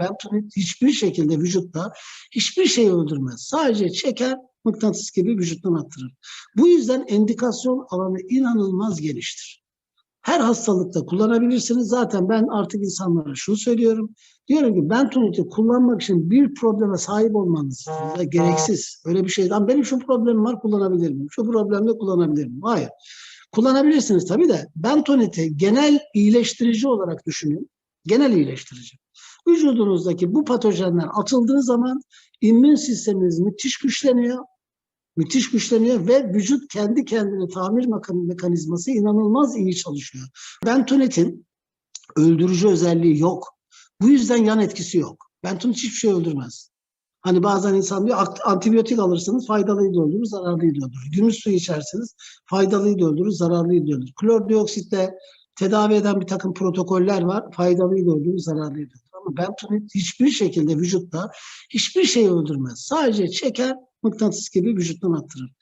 Bentonit hiçbir şekilde vücutta hiçbir şey öldürmez. Sadece çeker, mıknatıs gibi vücuttan attırır. Bu yüzden endikasyon alanı inanılmaz geniştir. Her hastalıkta kullanabilirsiniz. Zaten ben artık insanlara şunu söylüyorum. Diyorum ki bentoniti kullanmak için bir probleme sahip olmanız da gereksiz. Öyle bir şeyden benim şu problemim var kullanabilir miyim? Şu problemde kullanabilir miyim? Hayır. Kullanabilirsiniz tabii de bentoniti genel iyileştirici olarak düşünün. Genel iyileştirici. Vücudunuzdaki bu patojenler atıldığı zaman immün sisteminiz müthiş güçleniyor. Müthiş güçleniyor ve vücut kendi kendine tamir mekan- mekanizması inanılmaz iyi çalışıyor. Bentonitin öldürücü özelliği yok. Bu yüzden yan etkisi yok. Bentonit hiçbir şey öldürmez. Hani bazen insan diyor "Ant- antibiyotik alırsınız faydalıyı da öldürür, zararlıyı öldürür. Gümüş suyu içerseniz faydalıyı da öldürür, zararlıyı öldürür. Klordioksitle tedavi eden bir takım protokoller var. Faydalıyı da öldürür, zararlıyı da öldürür. Ama bentonit hiçbir şekilde vücutta hiçbir şey öldürmez. Sadece çeker, mıknatıs gibi vücuttan attırır.